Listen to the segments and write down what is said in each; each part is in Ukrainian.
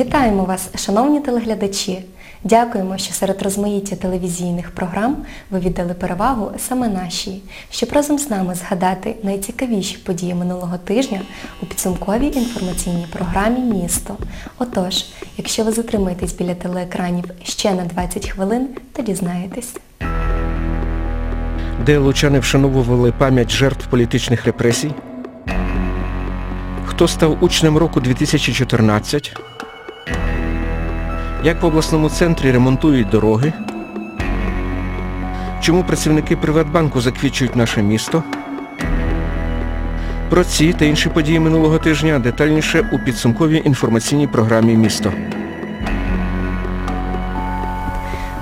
Вітаємо вас, шановні телеглядачі! Дякуємо, що серед розмаїття телевізійних програм ви віддали перевагу саме нашій, щоб разом з нами згадати найцікавіші події минулого тижня у підсумковій інформаційній програмі Місто. Отож, якщо ви затримаєтесь біля телеекранів ще на 20 хвилин, то дізнаєтесь. де лучани вшановували пам'ять жертв політичних репресій? Хто став учнем року 2014? Як в обласному центрі ремонтують дороги? Чому працівники Приватбанку заквічують наше місто? Про ці та інші події минулого тижня детальніше у підсумковій інформаційній програмі Місто.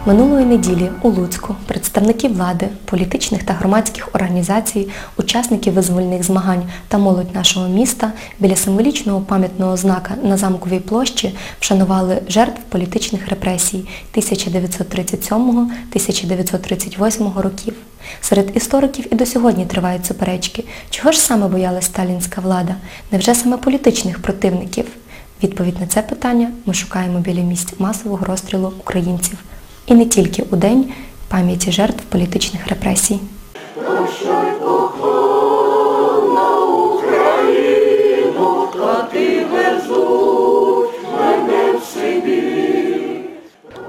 Минулої неділі у Луцьку представники влади, політичних та громадських організацій, учасників визвольних змагань та молодь нашого міста біля символічного пам'ятного знака на Замковій площі вшанували жертв політичних репресій 1937-1938 років. Серед істориків і до сьогодні тривають суперечки. Чого ж саме боялась сталінська влада? Невже саме політичних противників? Відповідь на це питання ми шукаємо біля місць масового розстрілу українців. І не тільки у день пам'яті жертв політичних репресій.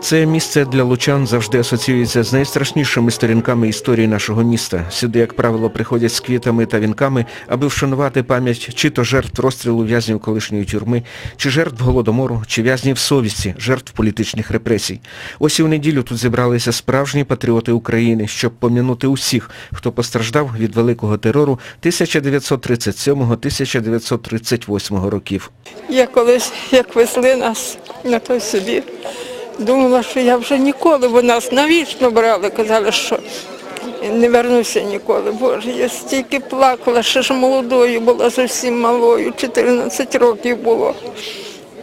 Це місце для лучан завжди асоціюється з найстрашнішими сторінками історії нашого міста. Сюди, як правило, приходять з квітами та вінками, аби вшанувати пам'ять чи то жертв розстрілу в'язнів колишньої тюрми, чи жертв голодомору, чи в'язнів совісті, жертв політичних репресій. Ось і в неділю тут зібралися справжні патріоти України, щоб пом'янути усіх, хто постраждав від великого терору 1937-1938 років. Я колись, як везли нас на той собі, думала, що я вже ніколи, бо нас навічно брали, казали, що не вернуся ніколи. Боже, я стільки плакала, ще ж молодою була, зовсім малою, 14 років було.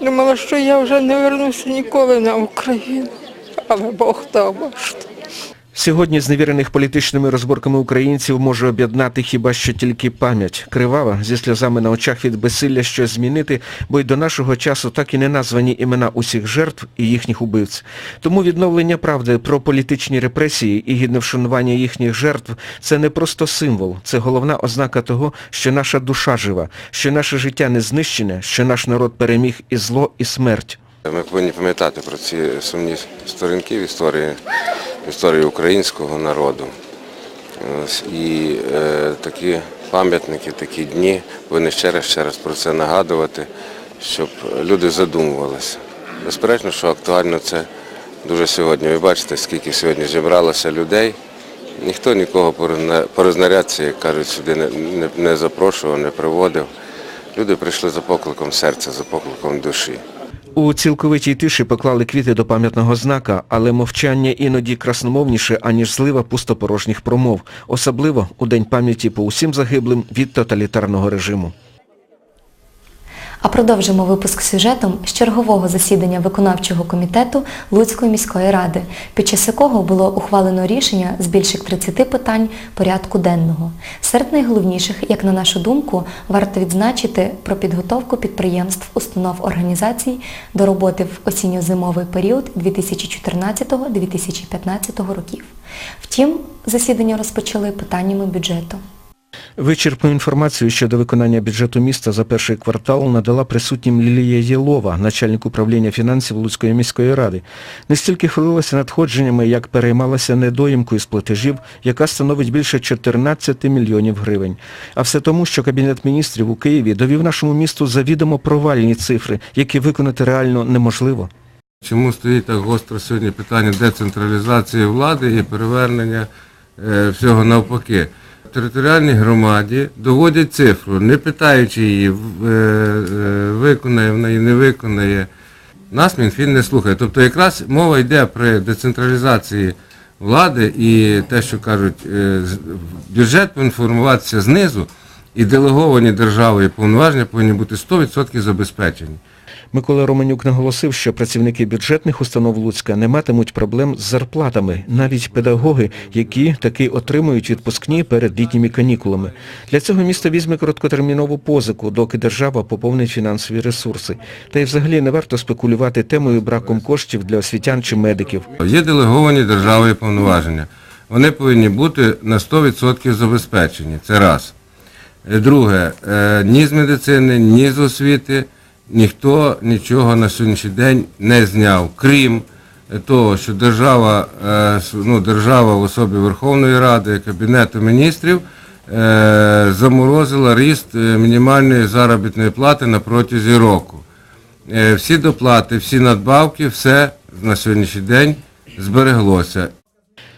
Думала, що я вже не вернуся ніколи на Україну. Але Бог дав. Сьогодні зневірених політичними розборками українців може об'єднати хіба що тільки пам'ять. Кривава, зі сльозами на очах від безсилля щось змінити, бо й до нашого часу так і не названі імена усіх жертв і їхніх убивць. Тому відновлення правди про політичні репресії і гідне вшанування їхніх жертв – це не просто символ, це головна ознака того, що наша душа жива, що наше життя не знищене, що наш народ переміг і зло, і смерть. Ми повинні пам'ятати про ці сумні сторінки в історії, в історії українського народу. І е, такі пам'ятники, такі дні повинні ще раз, ще раз про це нагадувати, щоб люди задумувалися. Безперечно, що актуально це дуже сьогодні. Ви бачите, скільки сьогодні зібралося людей. Ніхто нікого по рознарядці, як кажуть, сюди не запрошував, не приводив. Люди прийшли за покликом серця, за покликом душі. У цілковитій тиші поклали квіти до пам'ятного знака, але мовчання іноді красномовніше, аніж злива пустопорожніх промов, особливо у День пам'яті по усім загиблим від тоталітарного режиму. А продовжимо випуск сюжетом з чергового засідання виконавчого комітету Луцької міської ради, під час якого було ухвалено рішення з більших 30 питань порядку денного. Серед найголовніших, як на нашу думку, варто відзначити про підготовку підприємств, установ організацій до роботи в осінньо-зимовий період 2014-2015 років. Втім, засідання розпочали питаннями бюджету. Вичерпну інформацію щодо виконання бюджету міста за перший квартал надала присутнім Лілія Єлова, начальник управління фінансів Луцької міської ради. Не стільки хвилилася надходженнями, як переймалася недоїмкою з платежів, яка становить більше 14 мільйонів гривень. А все тому, що Кабінет міністрів у Києві довів нашому місту завідомо провальні цифри, які виконати реально неможливо. Чому стоїть так гостро сьогодні питання децентралізації влади і перевернення е, всього навпаки? В територіальній громаді доводять цифру, не питаючи її, в- е, е, виконає вона її, не виконає. Нас Мінфін не слухає. Тобто якраз мова йде при децентралізації влади і те, що кажуть, е, бюджет повинен формуватися знизу, і делеговані державою повноваження повинні бути 100% забезпечені. Микола Романюк наголосив, що працівники бюджетних установ Луцька не матимуть проблем з зарплатами, навіть педагоги, які таки отримують відпускні перед літніми канікулами. Для цього місто візьме короткотермінову позику, доки держава поповнить фінансові ресурси. Та й взагалі не варто спекулювати темою браком коштів для освітян чи медиків. Є делеговані державою повноваження. Вони повинні бути на 100% забезпечені. Це раз. Е, Друге, е, ні з медицини, ні з освіти ніхто нічого на сьогоднішній день не зняв, крім того, що держава, е, ну, держава в особі Верховної Ради, Кабінету міністрів е, заморозила ріст е, мінімальної заробітної плати на протязі року. Всі доплати, всі надбавки, все на сьогоднішній день збереглося.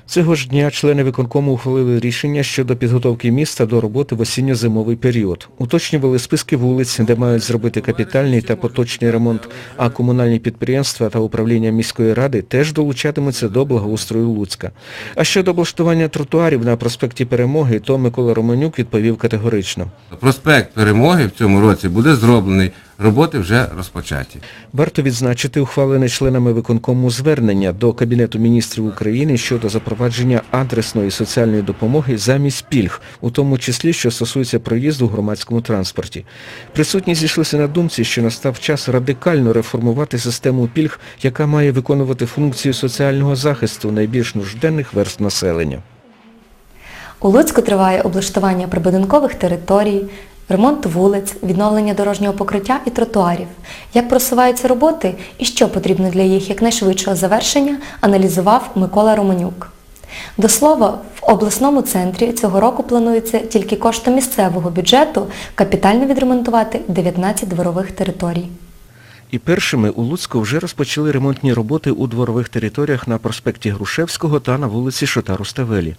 Цього ж дня члени виконкому ухвалили рішення щодо підготовки міста до роботи в осінньо-зимовий період. Уточнювали списки вулиць, де мають зробити капітальний та поточний ремонт, а комунальні підприємства та управління міської ради теж долучатимуться до благоустрою Луцька. А щодо облаштування тротуарів на проспекті Перемоги, то Микола Романюк відповів категорично. Проспект перемоги в цьому році буде зроблений, роботи вже розпочаті. Варто відзначити ухвалене членами виконкому звернення до Кабінету міністрів України щодо запровадження адресної соціальної допомоги замість пільг, у тому числі, що стосується проїзду в громадському транспорті. Присутні зійшлися на думці, що настав час радикально реформувати систему пільг, яка має виконувати функцію соціального захисту найбільш нужденних верств населення. У Луцьку триває облаштування прибудинкових територій, ремонт вулиць, відновлення дорожнього покриття і тротуарів. Як просуваються роботи і що потрібно для їх якнайшвидшого завершення, аналізував Микола Романюк. До слова, в обласному центрі цього року планується тільки коштом місцевого бюджету капітально відремонтувати 19 дворових територій. І першими у Луцьку вже розпочали ремонтні роботи у дворових територіях на проспекті Грушевського та на вулиці Шотару Ставелі.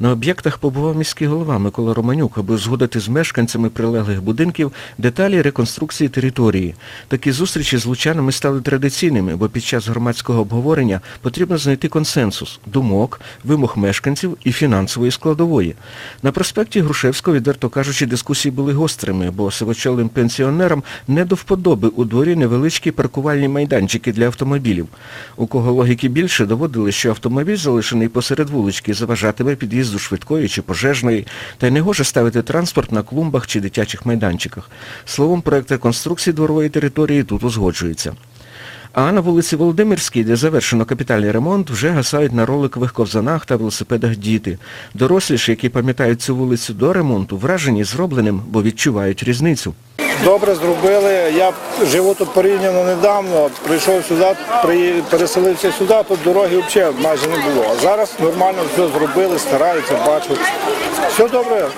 На об'єктах побував міський голова Микола Романюк, аби узгодити з мешканцями прилеглих будинків деталі реконструкції території. Такі зустрічі з лучанами стали традиційними, бо під час громадського обговорення потрібно знайти консенсус, думок, вимог мешканців і фінансової складової. На проспекті Грушевського, відверто кажучи, дискусії були гострими, бо сивочолим пенсіонерам не до вподоби у дворі невеличкі паркувальні майданчики для автомобілів. У кого логіки більше, доводили, що автомобіль, залишений посеред вулички, заважатиме під'їзду швидкої чи пожежної, та й не гоже ставити транспорт на клумбах чи дитячих майданчиках. Словом, проект реконструкції дворової території тут узгоджується. А на вулиці Володимирській, де завершено капітальний ремонт, вже гасають на роликових ковзанах та велосипедах діти. Дорослі ж, які пам'ятають цю вулицю до ремонту, вражені зробленим, бо відчувають різницю. Добре зробили. Я живу тут порівняно недавно. Прийшов сюди, переселився сюди, тут дороги взагалі майже не було. А зараз нормально все зробили, стараються, бачу. Все добре,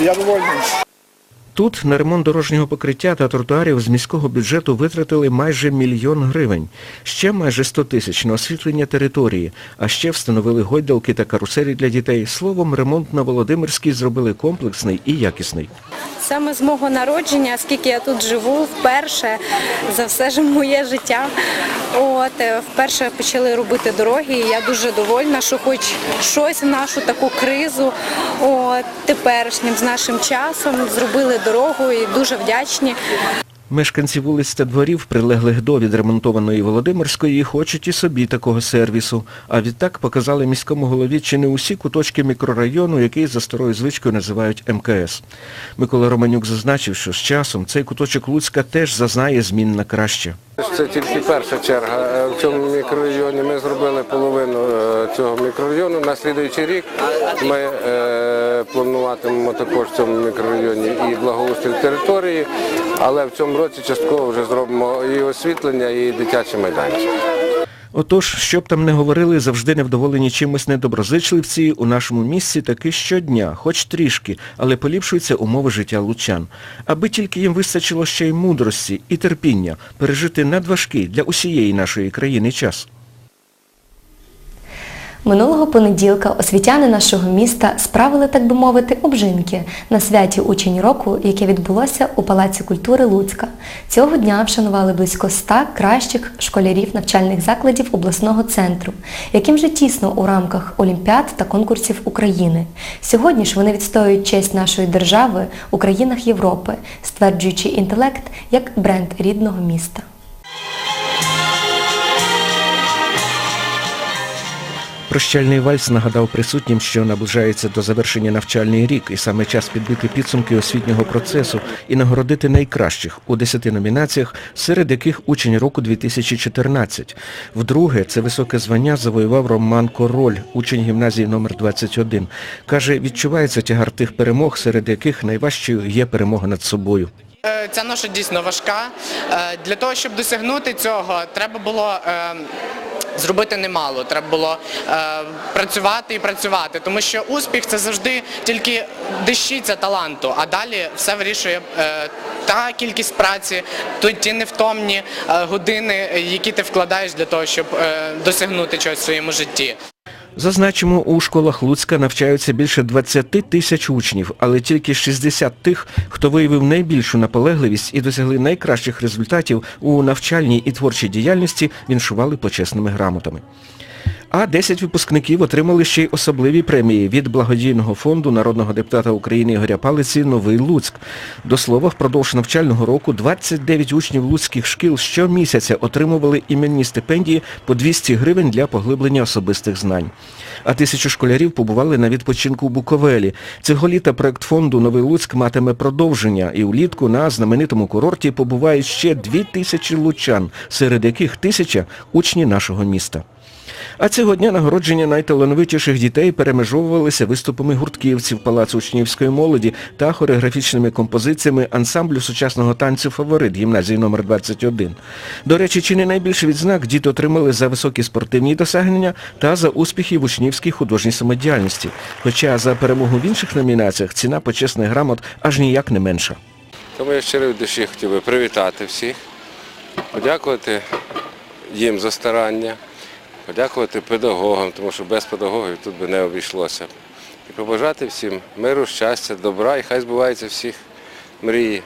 я довольний. Тут на ремонт дорожнього покриття та тротуарів з міського бюджету витратили майже мільйон гривень. Ще майже 100 тисяч на освітлення території, а ще встановили гойдалки та каруселі для дітей. Словом, ремонт на Володимирській зробили комплексний і якісний. Саме з мого народження, скільки я тут живу, вперше за все ж моє життя. От е, вперше почали робити дороги. і Я дуже довольна, що хоч щось в нашу таку кризу, от теперішнім з нашим часом зробили дорогу і дуже вдячні. Мешканці вулиць та дворів, прилеглих до відремонтованої Володимирської, хочуть і собі такого сервісу. А відтак показали міському голові чи не усі куточки мікрорайону, який за старою звичкою називають МКС. Микола Романюк зазначив, що з часом цей куточок Луцька теж зазнає змін на краще. Це тільки перша черга. Е, В цьому мікрорайоні ми зробили половину цього мікрорайону. На слідуючий рік ми е, плануватимемо також в цьому мікрорайоні і благоустрій території, але в цьому році частково вже зробимо і освітлення, і дитячий майданчик. Отож, щоб там не говорили, завжди невдоволені чимось недоброзичливці, у нашому місці таки щодня, хоч трішки, але поліпшуються умови життя лучан. Аби тільки їм вистачило ще й мудрості і терпіння пережити надважкий для усієї нашої країни час. Минулого понеділка освітяни нашого міста справили, так би мовити, обжинки на святі учень року, яке відбулося у Палаці культури Луцька. Цього дня вшанували близько ста кращих школярів навчальних закладів обласного центру, яким вже тісно у рамках олімпіад та конкурсів України. Сьогодні ж вони відстоюють честь нашої держави у країнах Європи, стверджуючи інтелект як бренд рідного міста. Прощальний вальс нагадав присутнім, що наближається до завершення навчальний рік, і саме час підбити підсумки освітнього процесу і нагородити найкращих у 10 номінаціях, серед яких учень року 2014. Вдруге, це високе звання завоював Роман Король, учень гімназії номер 21. Каже, відчувається тягар тих перемог, серед яких найважчою є перемога над собою. Е, Ця ноша дійсно важка. Е, Для того, щоб досягнути цього, треба було е, зробити немало. Треба було е, працювати і працювати, тому що успіх це завжди тільки дещиця таланту, а далі все вирішує е, та кількість праці, ті невтомні е, години, які ти вкладаєш для того, щоб е, досягнути чогось в своєму житті. Зазначимо, у школах Луцька навчаються більше 20 тисяч учнів, але тільки 60 тих, хто виявив найбільшу наполегливість і досягли найкращих результатів у навчальній і творчій діяльності, віншували почесними грамотами. А 10 випускників отримали ще й особливі премії від благодійного фонду народного депутата України Ігоря Палиці «Новий Луцьк». До слова, впродовж навчального року 29 учнів луцьких шкіл щомісяця отримували іменні стипендії по 200 гривень для поглиблення особистих знань. А тисячу школярів побували на відпочинку у Буковелі. Цього літа проект фонду «Новий Луцьк» матиме продовження, і влітку на знаменитому курорті побувають ще дві тисячі лучан, серед яких тисяча – учні нашого міста. А цього дня нагородження найталановитіших дітей перемежовувалися виступами гуртківців Палацу учнівської молоді та хореографічними композиціями ансамблю сучасного танцю «Фаворит» гімназії номер 21. До речі, чи не найбільше відзнак діти отримали за високі спортивні досягнення та за успіхи в учнівській художній самодіяльності. Хоча за перемогу в інших номінаціях ціна почесних грамот аж ніяк не менша. Тому я щиро від душі хотів би привітати всіх, подякувати їм за старання, подякувати педагогам, тому що без педагогів тут би не обійшлося. І побажати всім миру, щастя, добра і хай збуваються всіх мрії.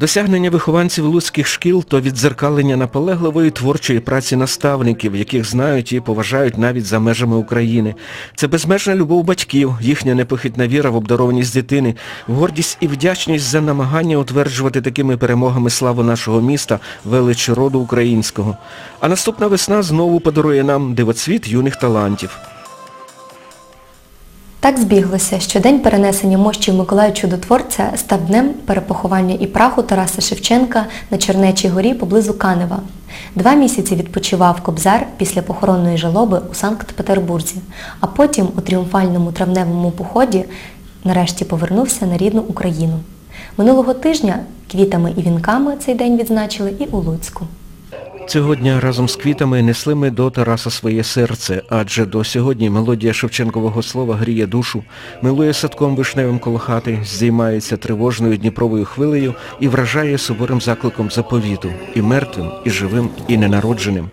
Досягнення вихованців луцьких шкіл то віддзеркалення наполегливої творчої праці наставників, яких знають і поважають навіть за межами України. Це безмежна любов батьків, їхня непохитна віра в обдарованість дитини, гордість і вдячність за намагання утверджувати такими перемогами славу нашого міста, велич роду українського. А наступна весна знову подарує нам дивоцвіт юних талантів. Так збіглося, що день перенесення мощів Миколая Чудотворця став днем перепоховання і праху Тараса Шевченка на Чернечій горі поблизу Канева. Два місяці відпочивав Кобзар після похоронної жалоби у Санкт-Петербурзі, а потім у тріумфальному травневому поході нарешті повернувся на рідну Україну. Минулого тижня квітами і вінками цей день відзначили і у Луцьку. Цього дня разом з квітами несли ми до Тараса своє серце, адже до сьогодні мелодія Шевченкового слова гріє душу, милує садком вишневим коло хати, здіймається тривожною дніпровою хвилею і вражає суворим закликом заповіту і мертвим, і живим, і ненародженим.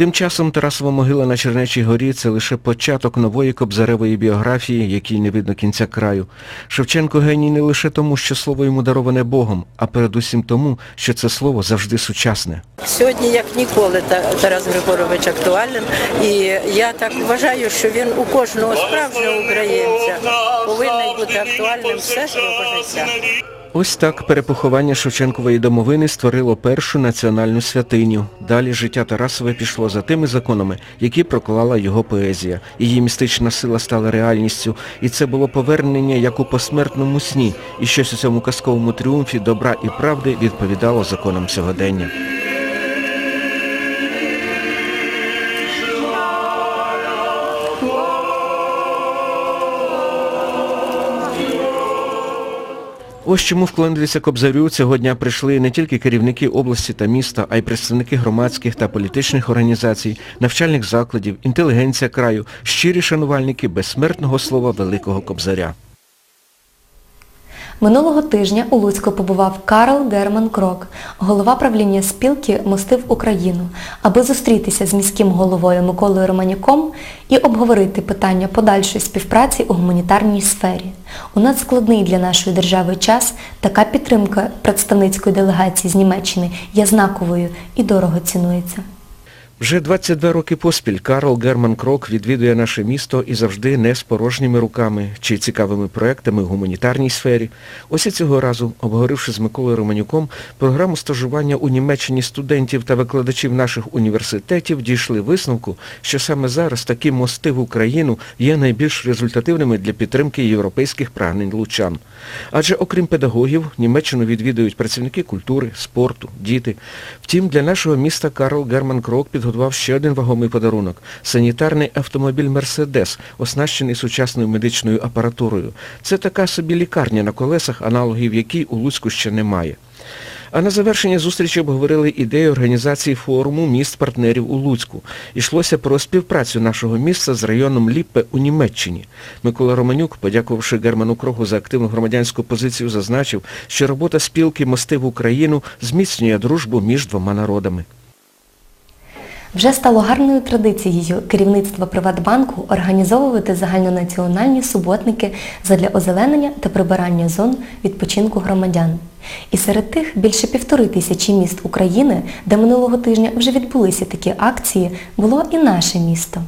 Тим часом Тарасова могила на Чернечій горі – це лише початок нової кобзаревої біографії, якій не видно кінця краю. Шевченко геній не лише тому, що слово йому дароване Богом, а передусім тому, що це слово завжди сучасне. Сьогодні, як ніколи, Тарас Григорович актуален. І я так вважаю, що він у кожного справжнього українця повинен бути актуальним все свого життя. Ось так перепоховання Шевченкової домовини створило першу національну святиню. Далі життя Тарасове пішло за тими законами, які проклала його поезія. Її містична сила стала реальністю, і це було повернення як у посмертному сні, і щось у цьому казковому тріумфі добра і правди відповідало законам сьогодення. Ось чому вклонилися Кобзарю цього дня прийшли не тільки керівники області та міста, а й представники громадських та політичних організацій, навчальних закладів, інтелігенція краю, щирі шанувальники безсмертного слова Великого Кобзаря. Минулого тижня у Луцьку побував Карл Герман Крок, голова правління спілки «Мости в Україну», аби зустрітися з міським головою Миколою Романюком і обговорити питання подальшої співпраці у гуманітарній сфері. У надскладний для нашої держави час така підтримка представницької делегації з Німеччини є знаковою і дорого цінується. Вже 22 роки поспіль Карл Герман Крок відвідує наше місто і завжди не з порожніми руками чи цікавими проектами в гуманітарній сфері. Ось і цього разу, обговоривши з Миколою Романюком програму стажування у Німеччині студентів та викладачів наших університетів, дійшли висновку, що саме зараз такі мости в Україну є найбільш результативними для підтримки європейських прагнень лучан. Адже окрім педагогів, Німеччину відвідують працівники культури, спорту, діти. Втім, для нашого міста Карл Герман Крок підготував ще один вагомий подарунок – санітарний автомобіль «Мерседес», оснащений сучасною медичною апаратурою. Це така собі лікарня на колесах, аналогів якій у Луцьку ще немає. А на завершення зустрічі обговорили ідею організації форуму міст-партнерів у Луцьку. Йшлося про співпрацю нашого міста з районом Ліппе у Німеччині. Микола Романюк, подякувавши Герману Крогу за активну громадянську позицію, зазначив, що робота спілки «Мости в Україну» зміцнює дружбу між двома народами. Вже стало гарною традицією керівництва Приватбанку організовувати загальнонаціональні суботники задля озеленення та прибирання зон відпочинку громадян. І серед тих більше півтори тисячі міст України, де минулого тижня вже відбулися такі акції, було і наше місто.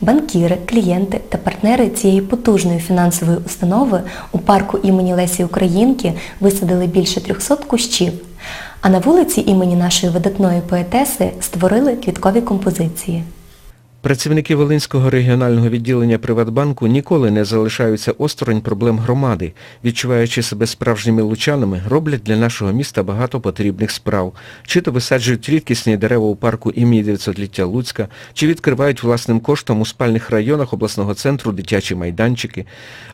Банкіри, клієнти та партнери цієї потужної фінансової установи у парку імені Лесі Українки висадили більше 300 кущів. А на вулиці імені нашої видатної поетеси створили квіткові композиції. Працівники Волинського регіонального відділення Приватбанку ніколи не залишаються осторонь проблем громади. Відчуваючи себе справжніми лучанами, роблять для нашого міста багато потрібних справ. Чи то висаджують рідкісні дерева у парку імені 900-ліття Луцька, чи відкривають власним коштом у спальних районах обласного центру дитячі майданчики.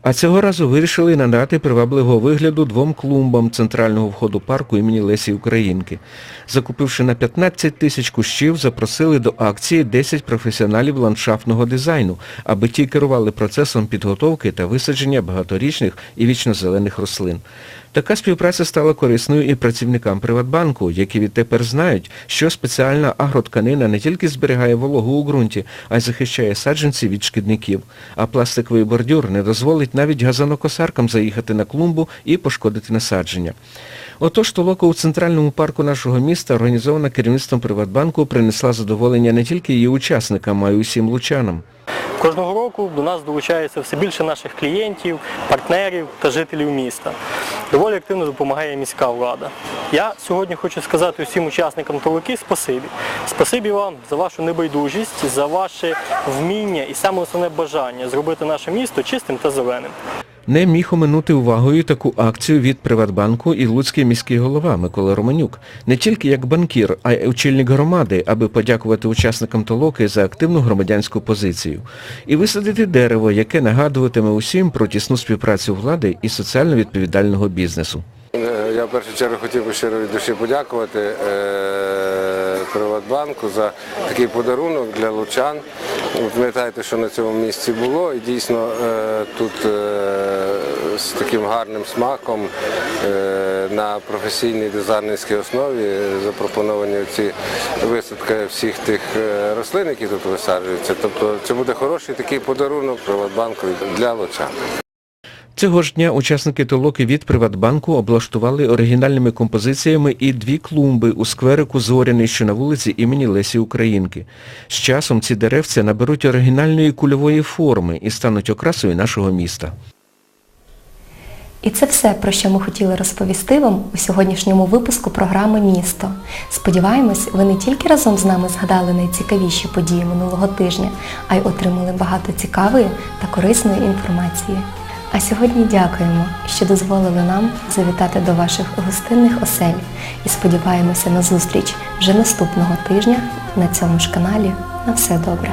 А цього разу вирішили надати привабливого вигляду двом клумбам центрального входу парку імені Лесі Українки. Закупивши на 15 тисяч кущів, запросили до акції 10 професіоналів ландшафтного дизайну, аби ті керували процесом підготовки та висадження багаторічних і вічнозелених рослин. Така співпраця стала корисною і працівникам Приватбанку, які відтепер знають, що спеціальна агротканина не тільки зберігає вологу у ґрунті, а й захищає саджанці від шкідників. А пластиковий бордюр не дозволить навіть газонокосаркам заїхати на клумбу і пошкодити насадження. Отож, толока у центральному парку нашого міста, організована керівництвом Приватбанку, принесла задоволення не тільки її учасникам, а й усім лучанам. Кожного року до нас долучається все більше наших клієнтів, партнерів та жителів міста. Доволі активно допомагає міська влада. Я сьогодні хочу сказати усім учасникам толоки спасибі. Спасибі вам за вашу небайдужість, за ваше вміння і саме основне бажання зробити наше місто чистим та зеленим. Не міг оминути увагою таку акцію від Приватбанку і Луцький міський голова Микола Романюк. Не тільки як банкір, а й очільник громади, аби подякувати учасникам толоки за активну громадянську позицію. І висадити дерево, яке нагадуватиме усім про тісну співпрацю влади і соціально відповідального бізнесу. Е, Я в першу чергу хотів би щиро від душі подякувати е, Приватбанку за такий подарунок для лучан. Ви Пам'ятаєте, що на цьому місці було, і дійсно е, тут е, з таким гарним смаком е, на професійній дизайнерській основі запропоновані ці висадки всіх тих рослин, які тут висаджуються. Тобто це буде хороший такий подарунок Приватбанку для лучан. Цього ж дня учасники толоки від Приватбанку облаштували оригінальними композиціями і дві клумби у скверику Зоряний, що на вулиці імені Лесі Українки. З часом ці деревця наберуть оригінальної кульової форми і стануть окрасою нашого міста. І це все, про що ми хотіли розповісти вам у сьогоднішньому випуску програми Місто. Сподіваємось, ви не тільки разом з нами згадали найцікавіші події минулого тижня, а й отримали багато цікавої та корисної інформації. А сьогодні дякуємо, що дозволили нам завітати до ваших гостинних осель і сподіваємося на зустріч вже наступного тижня на цьому ж каналі. На все добре!